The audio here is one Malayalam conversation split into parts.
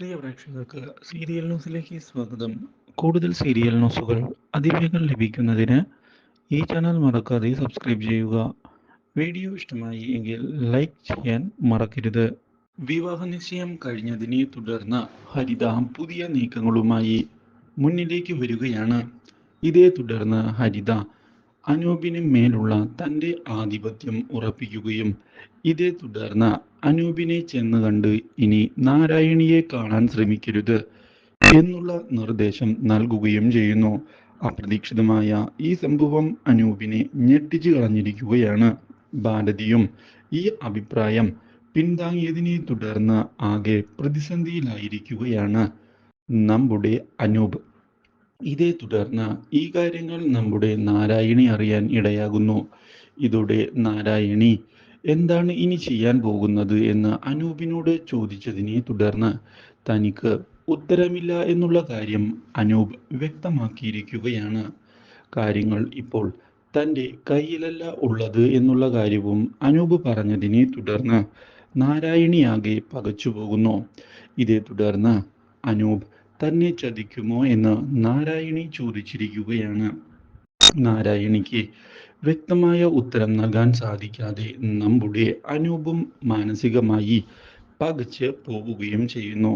പ്രിയ പ്രേക്ഷകർക്ക് സീരിയൽ ന്യൂസിലേക്ക് സ്വാഗതം. കൂടുതൽ സീരിയൽ ന്യൂസുകൾ അതിവേഗം ലഭിക്കുന്നതിന് ഈ ചാനൽ മറക്കാതെ സബ്സ്ക്രൈബ് ചെയ്യുക. വീഡിയോ ഇഷ്ടമായി എങ്കിൽ ലൈക്ക് ചെയ്യാൻ മറക്കരുത്. വിവാഹ നിശ്ചയം കഴിഞ്ഞതിനെ തുടർന്ന് ഹരിത പുതിയ നീക്കങ്ങളുമായി മുന്നിലേക്ക് വരികയാണ്. ഇതേ തുടർന്ന് ഹരിത അനൂപിന് മേലുള്ള തന്റെ ആധിപത്യം ഉറപ്പിക്കുകയും ഇതേ തുടർന്ന് അനൂപിനെ ചെന്ന് കണ്ട് ഇനി നാരായണിയെ കാണാൻ ശ്രമിക്കരുത് എന്നുള്ള നിർദ്ദേശം നൽകുകയും ചെയ്യുന്നു. അപ്രതീക്ഷിതമായ ഈ സംഭവം അനൂപിനെ ഞെട്ടിച്ചു കളഞ്ഞിരിക്കുകയാണ്. ഭാരതിയും ഈ അഭിപ്രായം പിന്താങ്ങിയതിനെ തുടർന്ന് ആകെ പ്രതിസന്ധിയിലായിരിക്കുകയാണ്. നമ്മുടെ അനൂപ് ഇതേ തുടർന്ന് ഈ കാര്യങ്ങൾ നമ്മുടെ നാരായണി അറിയാൻ ഇടയാകുന്നു. ഇതോടെ നാരായണി എന്താണ് ഇനി ചെയ്യാൻ പോകുന്നത് എന്ന് അനൂപിനോട് ചോദിച്ചതിനെ തുടർന്ന് തനിക്ക് ഉത്തരമില്ല എന്നുള്ള കാര്യം അനൂപ് വ്യക്തമാക്കിയിരിക്കുകയാണ്. കാര്യങ്ങൾ ഇപ്പോൾ തന്റെ കയ്യിലല്ല ഉള്ളത് എന്നുള്ള കാര്യവും അനൂപ് പറഞ്ഞതിനെ തുടർന്ന് നാരായണിയാകെ പകച്ചു പോകുന്നു ഇതേ തുടർന്ന് അനൂപ് തന്നെ ചതിക്കുമോ എന്ന് നാരായണി ചോദിച്ചിരിക്കുകയാണ്. നാരായണിക്ക് വ്യക്തമായ ഉത്തരം നൽകാൻ സാധിക്കാതെ നമ്മുടെ അനൂപും മാനസികമായി പകച്ച് പോവുകയും ചെയ്യുന്നു.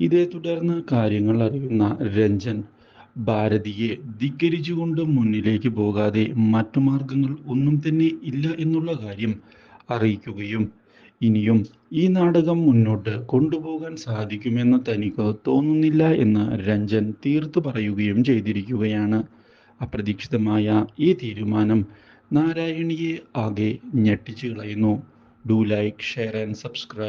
ഇതേ തുടർന്ന് കാര്യങ്ങൾ അറിയുന്ന രഞ്ജൻ ഭാരതിയെ ധിക്കരിച്ചുകൊണ്ട് മുന്നിലേക്ക് പോകാതെ മറ്റു മാർഗങ്ങൾ ഒന്നും തന്നെ ഇല്ല എന്നുള്ള കാര്യം അറിയിക്കുകയും ഇനിയും ഈ നാടകം മുന്നോട്ട് കൊണ്ടുപോകാൻ സാധിക്കുമെന്ന് തനിക്ക് തോന്നുന്നില്ല എന്ന് രഞ്ജൻ തീർത്തു പറയുകയും ചെയ്തിരിക്കുകയാണ്. അപ്രതീക്ഷിതമായ ഈ തീരുമാനം നാരായണിയെ ആകെ ഞെട്ടിച്ചു കളയുന്നു. Do like share and subscribe